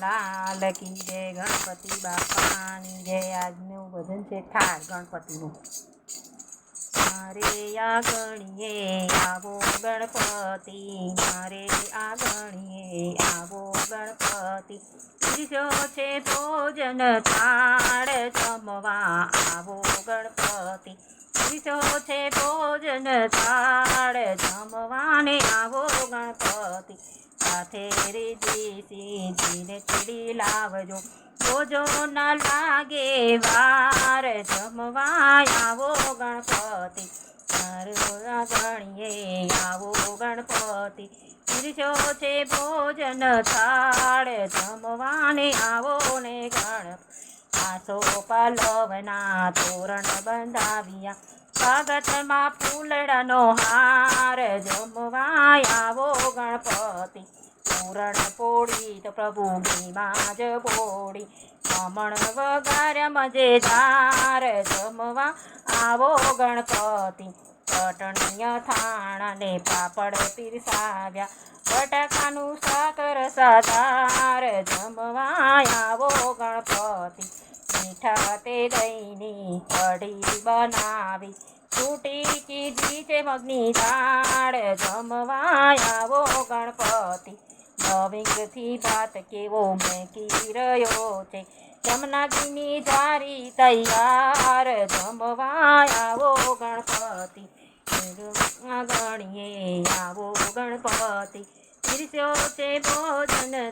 લાલ કી જય ગણપતિ બાપાની જય. આજનું ભજન છે થાળ ગણપતિનું. મારે આગણીએ આવો ગણપતિ, મારે આગણીએ આવો ગણપતિ. ત્રીજો છે ભોજન થાળ જમવા, આવો ગણપતિ. ત્રીજો છે ભોજન થાળ જમવાને આવો ગણપતિ. સાથે રીજી સીધીને ચડી લાવજો. જોજો ન લાગે વાર જમવા આવો ગણપતિ. ગણીએ આવો ગણપતિ. ત્રીજો છે ભોજન થાળ, જમવાને આવો ને ગણપ. આસો પલવના તોરણ બંધાવ્યા. સ્વાગતમાં ફૂલડાનો હાર, જમવાય આવો ગણપતિ. પૂરણ પોળી તો પ્રભુની જ પોળી વગાર મજેદાર જમવા આવો ગણપતિ. ચટણીય થાણાને પાપડ પીરસાવ્યા. બટાકાનું સાકર સાધાર જમવા આવો ગણપતિ. મીઠા તે દહીંની કઢી બનાવી. છૂટી કીધી છે મગની દાળ. જમવા આવો ગણપતિ. નવિંગથી ભાત કેવો મેકી રહ્યો છે? જમનાજીની જારી તૈયાર જમવા આવો ગણપતિ. ગણીએ આવો ગણપતિ. પીરસ્યો છે ભોજન